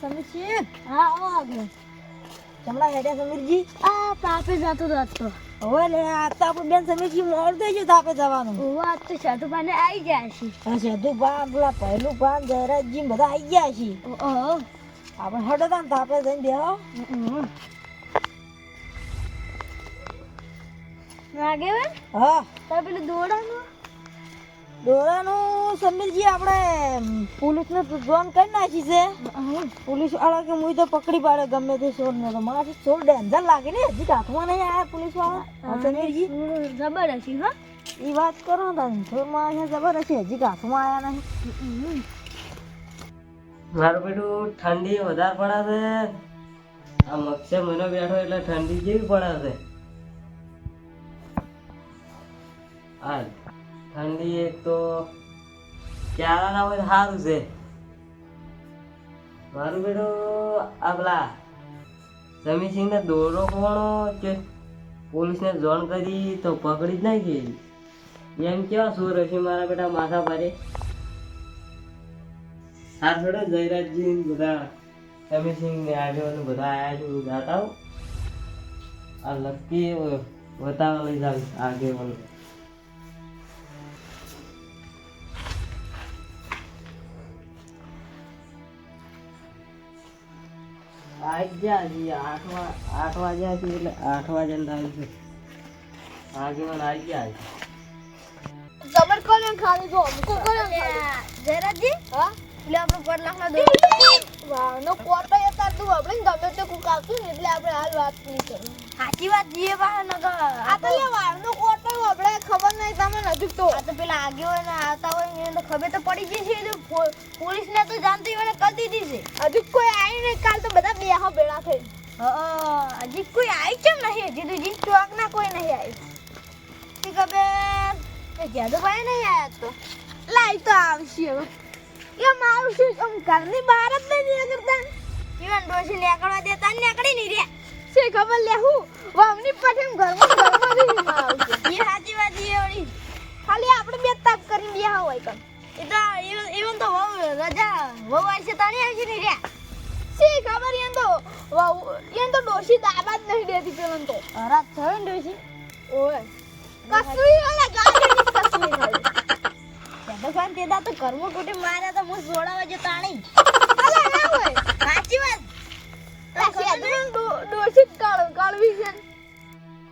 સમીરજી? હા આવો આગળ. ચમડા હેડ્યા સમીરજી? આ તાપે જતો હતો હવે લે આ તો આપણું બેન સમીરજી મોડું થઈ ગયું તાપે જવાનું. ઓવા આજ તો સાધુબાને આવી ગયા છે. આ સેતુ પાન પેલા પહેલું પાન જયરાજજી બધા આવી ગયા છે. ઓહો આપણે હટો તા તાપે જઈને બેહો. લાગે હા. તો પેલું દોડાનું? દોરાનું સમીરજી આપણે પોલીસને જોન કરી નાખી છે. પોલીસવાળા કે મુઈ તો પકડી પાડે ગમે તે છોડ ને તો. મારે છોડ ડેન્જર લાગે ને હજી હાથમાં નહીં આયા પોલીસવાળા. હા, સમીરજી? જબર હશે હા. એ વાત કરો ને તમે ચોરમાં અહીંયા જબર હશે હજી હાથમાં આયા નહીં. મારું બેટું ઠંડી વધારે પડાશે. આ મક્ષે મહિનો બેઠો એટલે ઠંડી જેવી પડે છે હા ઠંડી એક તો ક્યારા ના હોય સારું છે. મારું બેડો આ પેલા સમીસિંહ ને દોરો કોણો કે પોલીસને જોણ કરી તો પકડી જ નાખી એમ કેવા સુર હશે મારા બેટા માથા ભારે? હા થોડો જયરાજજી બધા સમીરસિંહ ને આગેવાનો બધા આયા છે જાતા આ લકી બતાવવા લઈ જાવ આગેવાનો આજ જા હજી આઠ વાગ્યા છે એટલે આઠ વાગ્યા આવી આગેવાન આવી ગયા જબર કોને ખાલી જો કોને હા? એટલે આપણે પર લાખના દો. વાહ નો કોટો એ તાર તું આપણે ગમે તે કુક આવતું એટલે આપણે હાલ વાત નહીં કરી. સાચી વાત જીએ બા ન આ તો લે વાર નો કોટો આપણે ખબર નહીં તમને નજીક તો. આ તો પેલા આગેવાન આવતા હોય ને તો ખબર તો પડી જશે પોલીસ ને તો જાણતી હોય કરી દીધી છે હજી કોઈ આવી નહીં કાલ તો બધા બેહો ભેળા થઈ. હજી કોઈ આવી કેમ નહીં? હજી તો જીત ચોક ના કોઈ નહીં આવી ઠીક ખબર? જાદુભાઈ નહીં આયા તો? લાઈ તો આવશે હવે. એમ આવશે આમ ઘરની બહાર જ નહીં નીકળતા. જીવન ડોસી નીકળવા દેતા નીકળી નહીં રે છે ખબર લે હું વામની પાછળ ઘરમાં ઘરમાં આવશે એ સાચી વાત છે ઓળી ખાલી આપણે બે તાપ કરીને બેહા હોય કમ એ તો even તો વહુ રજા વહુ આવશે તાણી આવશે નહીં રે? છે ખબર એમ તો વહુ એમ તો ડોશી દાબા જ નહીં દેતી પેલન તો. હરાત થયો ને ડોશી? ઓય. કસુઈ વાલા ગાડી કસુઈ ભગવાન તેદા તો કર્મ કોટે માર્યા તો હું જોડાવા જો તાણી અલા ના હોય. સાચી વાત. દોષિત કાળ કાળવી છે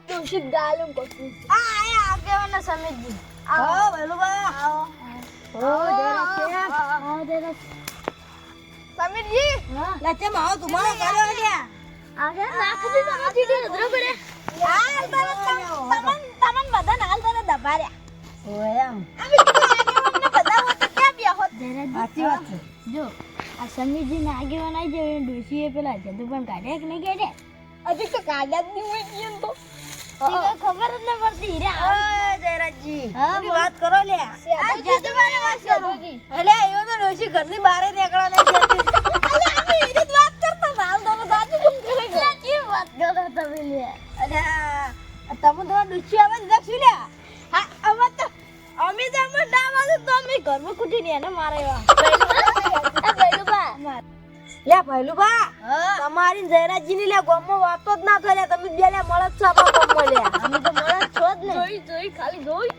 દોષિત ગાલું કશું આ આયા આગેવાના સમીરજી હા ભૈલું બા. આવો. આવો જરા સમીરજી તમારો કર્યો નાખ હાલ તમન તમન બધા હાલ તરત દબાર્યા ઓય એમ. બધા હોત તો ક્યાં બેહોત સાચી વાત છે. જો આ સમીરજી ના આગેવાન આવી જાય ડોશીએ પેલા જદુ પણ કાઢ્યા કે નહીં કાઢ્યા હજી તો કાદા જ નહીં હોય કેમ તો. ખબર જ ન પડતી રે ઓય જયરાજજી. હા, વાત કરો લે. આ જદુભાઈ વાત કરો અલે એવો તો ડોશી ઘરની બહાર નીકળવા નહીં દેતી અલે આપણે એ જ વાત કરતા હાલ તમે સાચું કેમ કરે છે કેમ વાત કરો તમે લે. અરે તમે તો ડુચી આવે ને લે. લ્યા હા અમે તો અમે તો અમે ના વાળું તો અમે ઘરમાં કુટી ને એને મારે આ બૈલુબા લે ભૈલું બા તમારી જયરાજી ની લે ગોમો વાતો જ ના કર્યા તમે બે લે મળત છો આપણા ગોમમાં લે. અમે તો મળે છો જ ને. જોઈ જોઈ ખાલી જોઈ.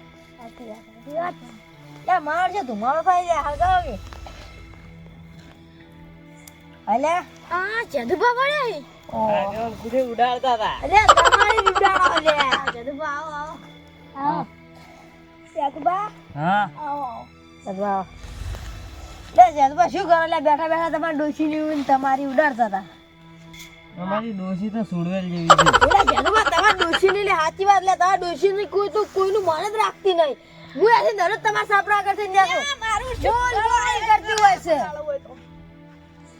લે માર છે ધુમાડો થાય છે હળગાવો અલે આ જદુબા વળે. ઓ. કુઠે ઉડાડતા હતા. અલે તમારી વિડાણો લે. જદુબા આવો આવો. આવો જગબા હા. આવો આવો. જગબા લે જગબા શું કરો? લે બેઠા બેઠા તમારી ડોશી ની તમારી ઉડાડતા હતા. અમારી ડોસી તો સુડવેલ જેવી છે. એટલે જગબા તમારી ડોશી ની સાચી વાત લે તમારી ડોશી ની કોઈ તો કોઈનું મન જ રાખતી નહીં. હું એથી દરરોજ તમારા સાપડા આગળ થઈને જાતો મારું બોલ બોલ કરતી હોય છે.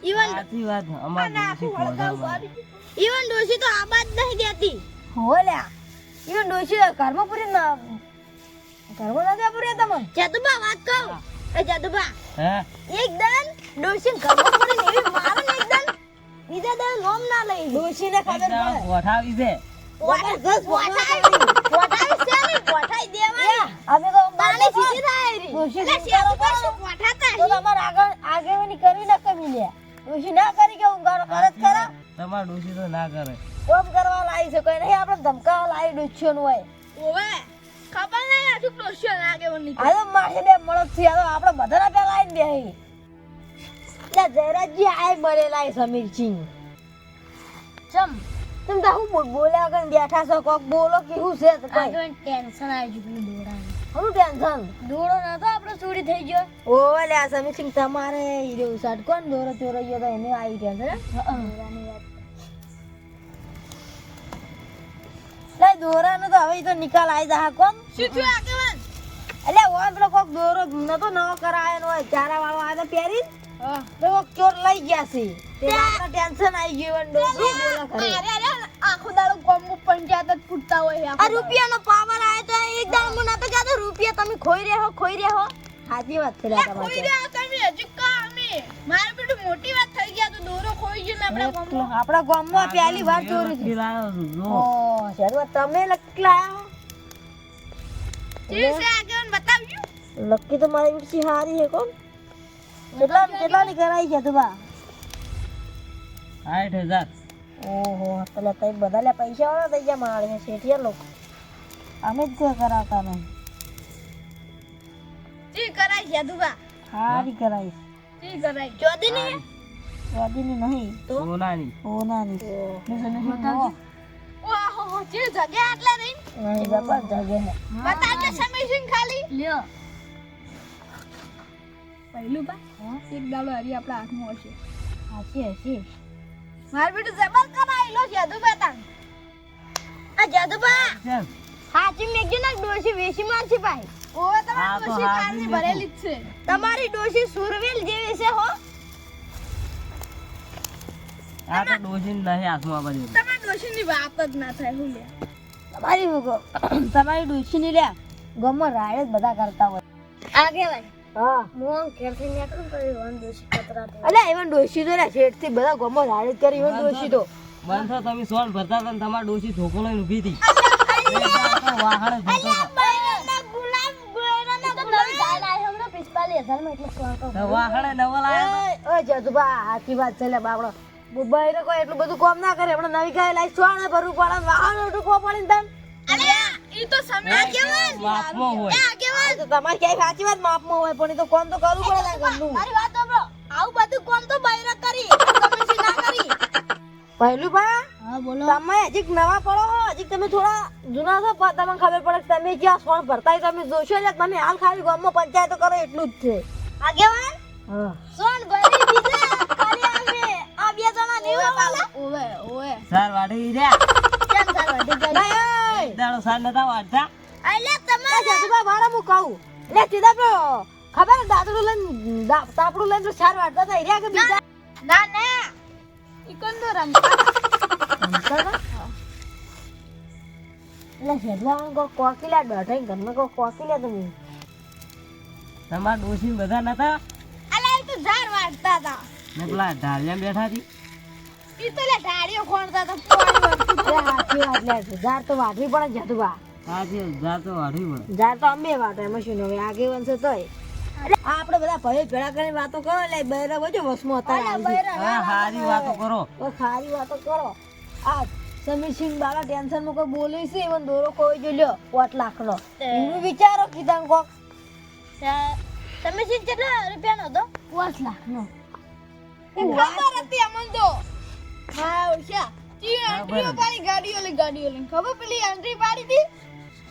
ઈવન સાચી વાત અમારી ડોસી ઈવન ડોશી તો આબાદ નહીં દેતી હો ઈવન ડોશી ઘરમાં પૂરી ના ઘરમાં નથી પૂરી તમે જદુબા વાત કહું એ જદુબા હે? એક દન ડોશી ઘરમાં પડીને એવી મારે ને એક બીજા દન નોમ ના લઈ ડોશી ને ખબર પડે. ગોઠાવી છે. જબરદસ્ત પોઠાઈ પોઠાઈ છે ને પોઠાઈ દેવાની. અમે તો તાણી સીધી થાય રી ડોશી એટલે શું કરો શેતુ પર શું પોઠાતા તો તમારે આગળ આગેવાની કરવી ને કમી લે. ડોશી ના કરી કે ઊંઘાડો કરે જ ખરા? તમારા ડોશી તો ના કરે. કોમ કરવા લાવી છે કોઈ નહીં આપણે ધમકાવા લાવી ડોશીઓ નું હોય. ઓવે. ખબર નહીં હજુ ડોસ્યો લાગે મને. હાલો મારે બે છે. આ તો આપણે બધાના પેલા આવીને દે ત્યાં જયરાજજી આય મરેલા છે સમીરસિંહ ચમ તમે તો હું બોલ- બોલ્યા વગર બેઠા છો? કોક બોલો કે શું છે તો કઈ. ટેન્શન આવી ગયું દોડાનું. શું ટેન્શન? દોડો તો આપણો ચોરી થઈ ગયો. ઓવે લે આ સમીરસિંહ તમારે હીરો સાટ કોણ દોરો ચોરો ગયો તો એને આવી ટેન્શન હે? દોરાની તો હવે તો નિકાલ આવી જા કોમ શું થયું આગેવાન? એટલે ઓય પેલો કોક દોરો નતો નવો કરાયો નો ચારા વાળો આને તો પહેરી તો કોક ચોર લઈ ગયા છે. તે આપણે ટેન્શન આવી ગયું અને શું બોલો કરે અરે અરે આખો દાડો કોમ પંચાયત જ ફૂટતા હોય આ રૂપિયાનો પાવર આયો તો એક દાડો મને નતો કહેતો રૂપિયા તમે ખોઈ રહ્યો ખોઈ રહ્યો સાચી વાત છે ખોઈ રહ્યા તમે હજુ કા અમે મારે બેટું મોટી વાત તો ને આપણે ગામમાં. પહેલી વાર ચોરી થઈ છું. ઓ શરૂઆત તમે લકલા છે લકી તો મારી ઉડસી હારી હે કોણ? કેટલા કેટલાની કરાઈ છે તું બા. સાઠ હજાર. ઓહો પેલા તઈ બધા લે પૈસા વાળા થઈ ગયા મારે શેઠિયા લોકો. અમે જ કરાવતા નહીં જી કરાય યાદુબા હારી કરાઈ જી કરાઈ ચોદી ને વાદીની નહીં. સોનાની. સોનાની. ઓહો હો જે જગ્યા આટલા રહી નહીં બાપા જગે હે બતાવજો સમીરસિંહ ખાલી. લ્યો. પહેલું બા. એક ડાળો હરી આપણા હાથમાં હશે. હાચી હસી માર બેટું જબર કમાઈલો જાદુ તાન આ જાદુ બા હાચી મેગી ના ડોશી વેશી મારશે ભાઈ. ઓ તમારી ડોશી કારની ભરેલી જ છે. તમારી ડોશી સુરવેલ જેવી છે હો. આ તો ડોશીને નહીં હાથમાં દેતું. તમારી ડોશીની વાત જ ના થાય હું લે. તમારી તમારી ડોશીની લે ગમો રાડે જ બધા કરતા હોય. આગેવાન હા. મોં ઘેરથી નીકળું તો વન ડોશી કતરા દે અલે ડોશી તો લે શેઠ બધા ગમો રાડે જ કરી એવન ડોશી તો. બંધ તમે સોન ભરતા હતા ને ડોશી ધોકો લઈને ઊભી હતી. એક દાડો ધોકો હતો. બૈરાના ગુલામ બૈરાના ગુલામ ગાય લાય હમણાં 45000 માં એટલે સોળ તો તો વાહણે નવો. સાચી વાત છે લે બાપડો બુબાઈ કોઈ એટલું બધું કોમ ના કરે. હમણાં નવી ગાય લાઈ સોને ભરવું પડે વાહન ઉઠું પડે ને તને. ઈ તો સમય આગેવાન માપમાં હોય. આગેવાન તો તમારે ક્યાંય સાચી વાત માપમાં હોય પણ એ તો કોમ તો કરવું પડે ને ઘરનું. મારી વાત સાંભળો. આવું બધું કોમ તો બૈરા કરી તમે ના કરી? પહેલું બા હા બોલો. તમે હજી નવા પડો હો હજી તમે થોડા જૂના છો પણ તમને ખબર પડે કે તમે ક્યાં સોન ભરતા તમે જોશો એટલે તમે હાલ ખાલી ગામમાં પંચાયતો કરો એટલું જ છે. આગેવાન? હા. સોન ભરી ઓવે ઓવે સાર વાઢી રહ્યા. કેમ ચાલો ઠીક નહીં, એક દાડો સાર નતા વાઢતા. અલ્યા તમારે જતુબા ભાડા હું કહું? લે સીધા પેલો ખબર? ને દાદડું લઈને તાપડું લઈને સાર ચાર વાટતા હતા કે બીજા? ના ના ઇકંદો રમતા રમતા એટલે શેઠવાળાને કોક કોકીલા દોઢાઈ ઘરમાં કોક કોકીલા તમે તમારા ડોશી બધા નતા? અલ્યા ઈ તો ઝાડ વાળતા હતા. ને પેલા ઢાળિયા બેઠા હતી ઈ તો લે ઢાળીઓ ખોણતા હતા પાણી વાળતું લે સાચી વાત લે ઝાડ તો વાઢવી પડે ને જતુબા સાચી હજાર તો વાઢવી પડે. ઝાડ તો અમે વાટો એમાં શું હવે આગેવાન છે તોય. આપણે બધા ભાઈ ભેળા કરીને વાતો કરો એટલે બૈરા વચ્ચે વસમો હતા હા હારી વાતો કરો. કોઈ ખારી વાતો કરો. આ સમીરસિંહ બાલા ટેન્શનમાં કોઈ બોલી છે એવન દોરો કોઈ જો લ્યો પોટ લાખ નો એનું વિચારો કીધા કોક. તમે શી કેટલા રૂપિયાનો હતો? પાંચ લાખ નો ખબર હતી અમન તો. હા ઓછા ઈ એન્ટ્રીઓ પાડી ગાડીઓ લઈ ગાડીઓ લઈ ખબર પેલી એન્ટ્રી પાડી હતી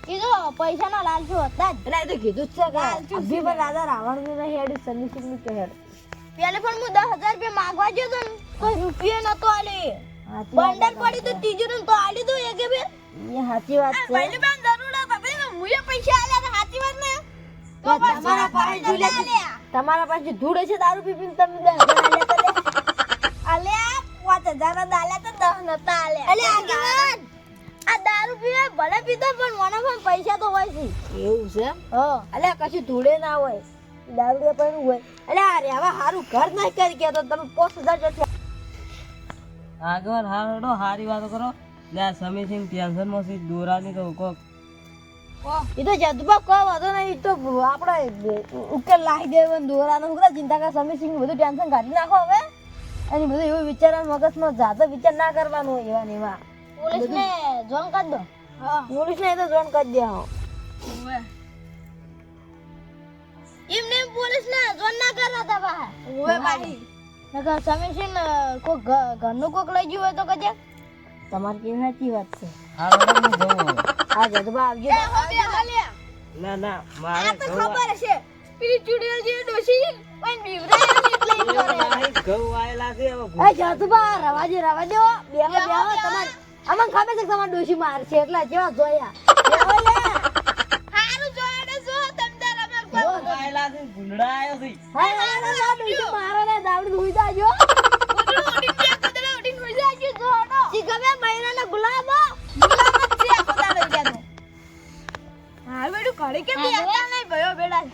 ઈ તો પૈસાના લાલચુ હતા જ. એટલે તો કીધું જ છે કે અભી પણ રાજા રાવણ નહીં હેડ સમીરસિંહનું પેલે પણ હું દસ હજાર રૂપિયા માંગવા ગયો તો કોઈ રૂપિયો નતો આલે. બંડલ પડી તો તિજોરી તો આલી દો એકે બે. એ સાચી વાત છે. પહેલી બેન જરૂર હતા પછી મુએ પૈસા આલ્યા સાચી વાત ને? તમારા પાસે તમારા પાસે ધૂળ છે દારૂ પી તમે પાંચ હજાર ના દાલ્યા તો દસ નતા આલ્યા અલે આગેવાન! આ દારૂ પીવે ભલે પીતો પણ મને પણ પૈસા તો હોય છે. એવું છે? હ. અલ્યા કશું ધૂળે ના હોય. દારૂ પણ હોય. અલ્યા અરે હવે સારું ઘર નહીં કરી કે તો તમે પોસ હજાર જશે આગળ હારડો હારી વાતો કરો. લે સમી સિંહ ટેન્શનમાં સી દોરાની તો કોક એ તો જદબા કો વાંધો નહીં ઈ તો આપણે ઉકેલ લાવી દેવન ને દોરાનો હું ચિંતા કર સમી સિંહ બધું ટેન્શન કાઢી નાખો હવે. એની બધું એવું વિચારવાનું મગજમાં જાતો વિચાર ના કરવાનો હોય એવા ને એવા. પોલીસને જોન કરી દો. હા. પોલીસ ને તો જોન કરી દે હો. એમને પોલીસને જોન ના કરવા તા બહાર ઓવે ભાઈ નકર સમીર છે ને કોક ઘરનું કોક લઈ ગયું હોય તો કજે તમારી કેવી સાચી વાત છે. આ જજબા આવજો. ના ના મારે તો ખબર હશે પેલી ચુડીઓ જે ડોશી પણ બીવરાય એટલે ઈ કરે. ઘઉં વાયેલા છે હવે એ જજબા રવા દે રવા દો બેહો બેહો. તમાર. અમને ખબર છે તમાર ડોશી મારશે એટલે જેવા જોયા. બેહો લે. હારું જોડે જો તમ તાર ઘઉં વાયેલા છે ભૂંડડા આવ્યો છે હા હા હા ડોશી મારે ને દાવડી હુઈ જાજો. ગુલાબ ગુલાબ જ છે કુતરો લઈ ગયા હા બેડું ઘડી કે બી નહીં? ભયો બેડા.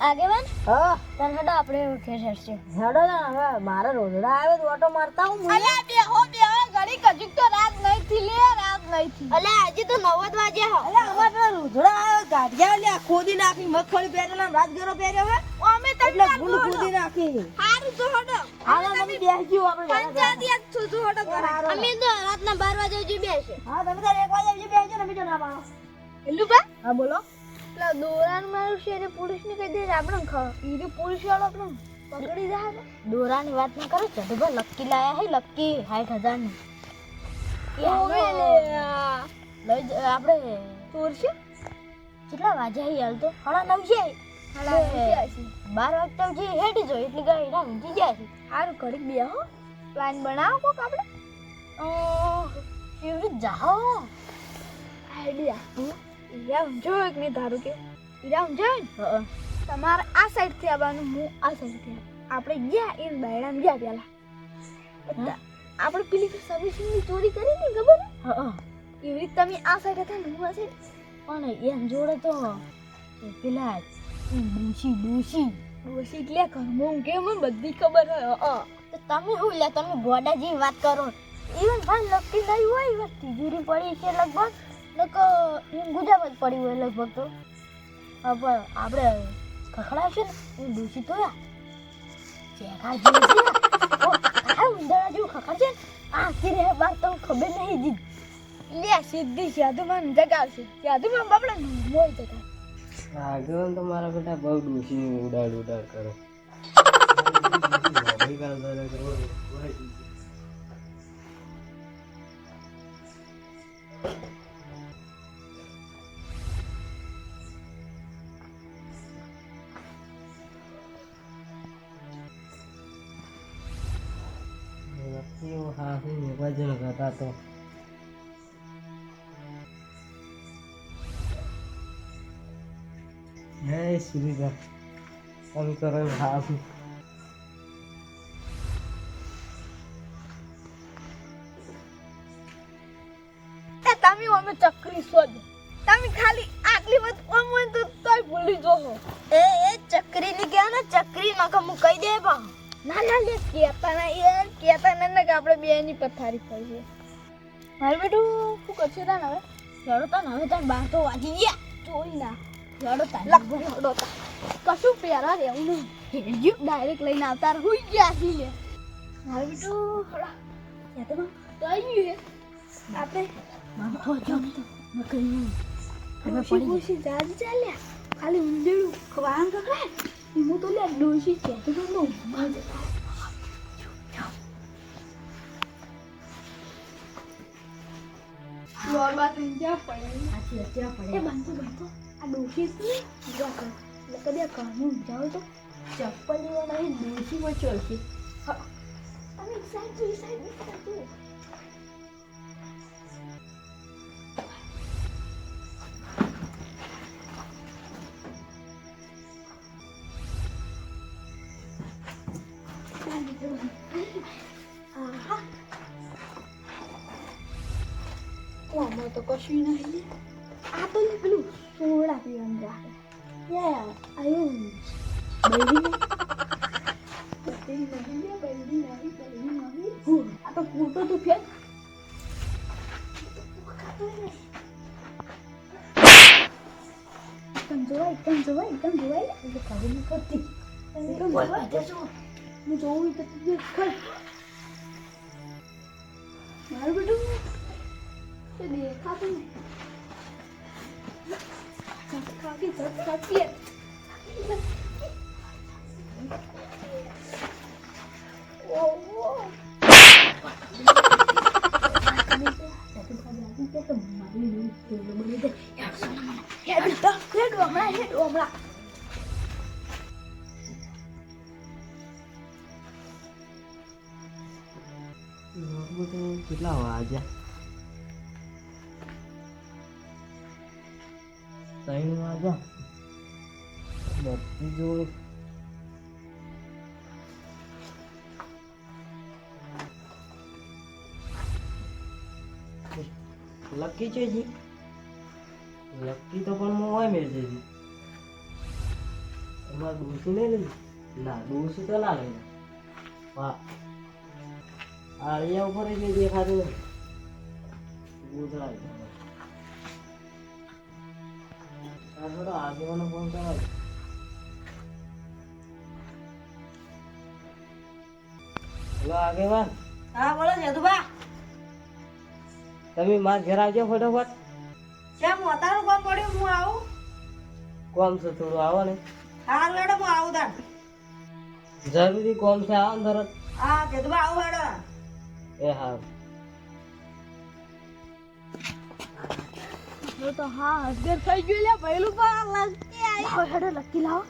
આગેવાન? હા. તને હડો આપણે ઉઠે છે હડો ના હવે મારે રોજડા આવે તો ઓટો મારતા હું અલે બે હો બે હો ઘડી કજુક તો રાત નહીં થી લે રાત નહીં થી અલે આજે તો 9 વાગે હો. અલે અમાર તો રોજડા આવે ગાડિયા લે ખોદી નાખી મગફળી પહેરેલા ને રાજગરો પહેર્યો હે. અમે એટલે ગુંડ ખોદી નાખી. હારું તો હડો. હાલો તમે બેસજો આપણે પંચાયત છું છું હડો. અમે તો રાતના 12 વાગે સુધી બેસે હા તમે તો એક વાગે આવજો બેસજો ને બીજો ના પાડો. એલું બા હા બોલો. પેલા દોરાન મારું છે એને પોલીસ ને કહી દે આપણે ઈ પોલીસ વાળો આપણે પકડી જાય દોરાની વાત ના કરો ચડુભા લક્કી લાયા હે લક્કી 60000 ની એ હાલો. લઈ જ- આપણે ચોરશે કેટલા વાજે હે હાલ તો? સાડા નવ છે. બાર વાગતા જે હેડી જો એટલી ગાડી ના ઊંઘી જાય છે. સારું ઘડીક બે હો. પ્લાન બનાવો કોક આપણે? કેવી જાઓ? આઈડિયા ઈરા ઊંઝો એક ને ધારો કે ઈરામ જોય ને તમારે આ સાઈડથી આવવાનું હું આ સાઈડથી આપણે ગયા એ બાયડામાં ગયા પેલા આપણે પેલી સર્વિસિંગની ચોરી કરી ને ખબર હા એવી રીતે તમે આ સાઈડ હતા ને હું આ સાઈડ પણ એમ જોડે તો પેલા ડૂસી ડૂસી ડોસી એટલે ઘરમાં કેમ બધી ખબર હોય? તો તમે શું લે તમે ગોડા જેવી વાત કરો. ઇવન ભાઈ લકી નહીં હોય તિજોરી પડી છે લગભગ. એમ ગુજાબ જ પડ્યું હોય લગભગ તો. પણ આપણે ખખડાવશે ને, એ ડોસી તો યા ચેકા છે આ ઉંદરા જેવું આ આખી રે બાર તો ખબર નહીં જી લે, સીધી યાદુમાં જગાવશે યાદુમાં બાપડા મોય જગા મારા બેટા બહુ ડૂસી ઉડાડ ઉડાડ કરે. વજન કરતા તો જય શ્રી રામ તમે કરો એ તમે અમે ચકરી શોધ. તમે ખાલી આટલી વાત ઓમ હોય તો તોય ભૂલી જોહો એ એ ચકરી ની ગયા ને ચકરી માં હું કહી દે બા ના ના લે કેતા ના યાર કેતા ના ને કે આપણે બે ની પથારી ફરી મારે બેટું શું કરશે તાન હવે? લડો તાન હવે તાન બાર તો વાગી ગયા. જોઈ ના લડો તાન લડો તાન કશું પહેરા રહેવું નહીં. હેડ્યું ડાયરેક્ટ લઈને આવતા હું ગયા છી લે? હાલ બેટું થોડા યા તો આવી ગયું આપણે જમ તો. નકરી ડોશી ડોશી જાજ ચાલ્યા. ખાલી ઊંધેડું ખવાન કકડાય હું તો લે ડોશી છે. તો તો નો લોરબા તું જ્યાં પડે સાચી એ પડે. બાંધો બાંધો. આ ડોશી શું જા કર એટલે કદી આ જાઓ તો ચપ્પલ લેવા નહીં ડોશી માં ચોલશે હા જોઈ સાઈડ આમાં તો કશું નહીં. આ તો પેલું સોડા પીવાનું રાખે. યા આયું. બૈરી બૈરી નહીં બૈરી નહીં બૈરી નહીં. આ તો ફોટો તો ફેક એકદમ જોવાય એકદમ જોવાય એકદમ જોવાય એટલે ખબર નહીં પડતી એકદમ જોવાય હું જોઉં તો તું મારું બેટું? તે દેખાતું કાકી જત કાકી કેટલા વાગ્યા ત્રણ વાગ્યા બધી જોડે. લકી છે જી લકી તો પણ હું હોય મેળ છે એમાં ડોસી નહીં લઈ. ના ડોસી તો ના લઈ. વાહ. આળિયા ઉપર જ દેખાતું. નથી ગોધડા આગેવાનો ફોન કરાવ હેલો આગેવાન હા બોલો જદુબા તમે માર ઘેર આવજો ફટાફટ કેમ વધારું કામ પડ્યું હું આવું કોમ છે થોડું આવો ને હા મેડમ હું આવું તાર જરૂરી કોમ છે આવો ને તરત હા જદુબા આવું એ હા તો હા અસગર થઈ ગયું લે પહેલું પણ લકી આવી હેડો લકી લાવો.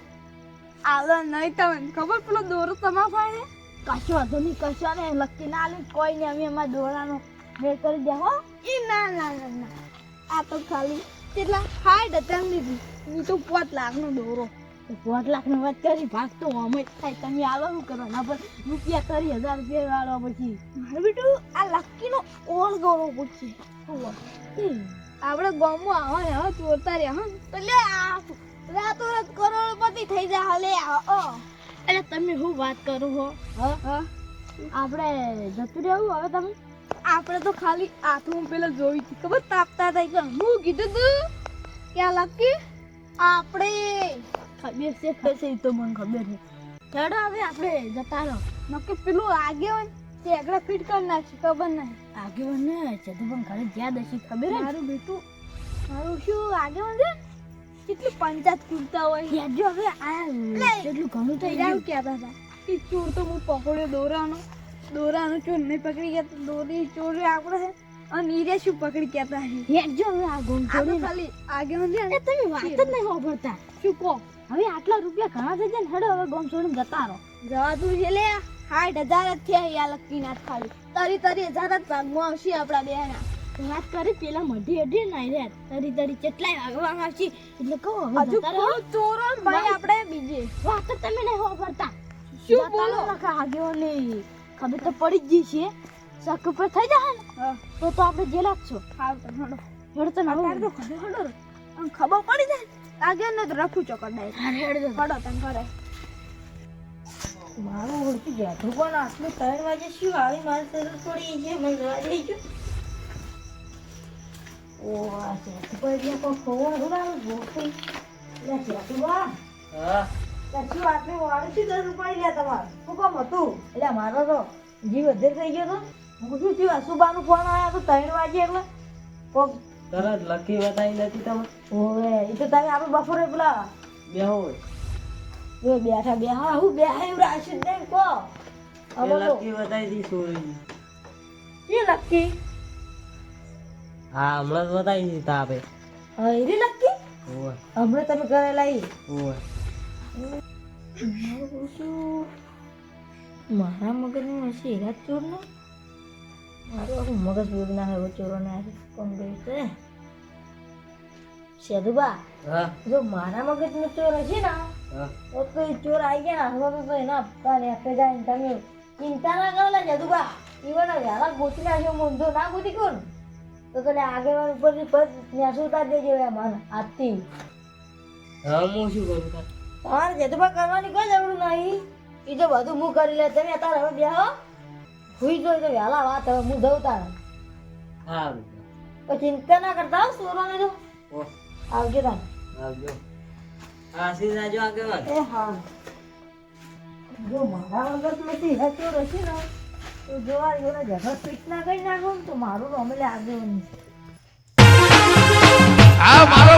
આલો નહીં તમને ખબર પેલો દોરો તમા ફાડે કશો વાંધો નહીં કશો ને લકી ના લે કોઈ નહીં અમે એમાં દોરાનો બે કરી દે હો. ઈ ના ના ના ના. આ તો ખાલી કેટલા? હાડ હતા લીધી ઈ તો પાંચ લાખનો દોરો. પાંચ લાખની વાત કરી ભાગ તો અમે થાય. તમે આવો શું કરવાના પણ રૂપિયા કરી હજાર રૂપિયા વાળો પછી. મારે બેટું આ લકીનો ઓળ ગોળો પૂછશે. આપણે ગામમાં આવો ને હવે ચોરતા રહ્યા હા. તો લે આ રાતો રાત કરોડપતિ થઈ જા હાલે અરે તમે શું વાત કરો હો? હા આપણે જતું રહેવું હવે તમે? આપણે તો ખાલી આથું પેલા જોઈ હતી ખબર તાપતા થઈ ગયા. હું કીધું તું ક્યાં લકી આપણે ખબર છે ખબર તો મને ખબર છે. ચડો હવે આપણે જતા રહો. નક્કી પેલું આગે હોય તે આગળ ફિટ કરી નાખશે ખબર નહીં. આગેવાન ને જતું પણ ઘરે જ્યાં દશી ખબર હે મારું બેટું. મારું શું આગેવાન છે? કેટલું પંચાયત કૂદતા હોય. જો હવે આ કેટલું ઘણું થઈ ગયું. કહેતા હતા કે ચોર તો હું પકડ્યો દોરાનો. દોરાનો ચોર નહીં પકડી ગયા તો દોરી ચોર આપણે છે. અને ઈરે શું પકડી કહેતા હે જો હવે આ ગોમ ખાલી આગે છે તમે વાત જ નહીં વાપરતા શું કહો? હવે આટલા રૂપિયા ઘણા થઈ જાય ને હેડો હવે ગોમ છોડીને જતા રહો. જવાતું છે લે. હાઠ હજાર જ થયા યા લકી ના ખાલી. તરી તરી હજાર જ ભાગમાં આવશે આપણા બેના વાત કરી પેલા મઢી અઢી ના રે તરી તરી કેટલાય ભાગવા આવશે. એટલે કહો હજુ ચોરો ભાઈ આપણે બીજે. વાત જ તમે નહીં વાપરતા શું બોલો? લખા આગેવો ને ખબર તો પડી જ ગઈ છે. શક ઉપર થઈ જાય ને? તો તો આપણે જેલા જ છો. હા તો હડો. તો ના તો હડો. ખબર પડી જાય આગળ ને તો રખું ચોકડાય હેડ પડો તને કરે મારું ઓળખી તું પણ આટલું ત્રણ વાગે શું આવી? મારી જરૂર પડી છે મને જવા દઈ ગયો. ઓ આ સેતુભાઈ ત્યાં કોઈ ખોવા રૂડાનું ગોઠવી એટલે સેતુભા હા. એટલે શું આટલી વાળી શું જરૂર પડી ગયા તમારે? શું કામ હતું? એટલે મારો તો જીવ અધેર થઈ ગયો તો. હું શું થયું? અશુભાનું ફોન આવ્યા તો ત્રણ વાગે એટલે? કોક તરત લકી બતાવી નથી તમે? ઓવે એ તો તમે આપણે બપોરે પેલા બેહો એ બેઠા બેહા હું બેહા એવું રાશિદ દે કો અમે તો લકી બતાવી દી સોરી એ લકી? હા હમણાં જ બતાવી દી તાપે હા એરી લકી? ઓવે. હમણાં તમે ઘરે ઈ ઓવે. મારું મારા મગજમાં હશે હીરા ચોર ને મારું મગજ ભેગ ના હોય ચોરો ના કોણ ગયું છે સેદુબા હા. જો મારા મગજનો ચોર હશે ને હા. તો એ ચોર આવી ગયા ને હવે તો એના હપ્તા ને આપે જાય ને તમે ચિંતા ના કરો લે જદુબા ઈવન વહેલા ગોતી નાખ્યો મૂંધો ના ગોતી કોણ તો તને આગેવાન ઉપરથી પગ ન્યાસું ઉતાર દેજો એમ આજથી. હા હું શું કરું તાર? જતબા કરવાની કોઈ જરૂર નહીં. એ તો બધું હું કરી લે તમે અત્યારે હવે બેહો. હુઈ જોઈ તો વહેલા વાત હવે હું જઉં તારે. હા તો ચિંતા ના કરતા હો સોરોને તો. આવજો તાર. આવજો. આશીષ આજો આગેવાન. એ હા. જો મારા મગજમાંથી હેતો રસી ને. તો જોવા આ જગત ફિટ ના કરી નાખો તો મારું રમેલે આગળ આ મારો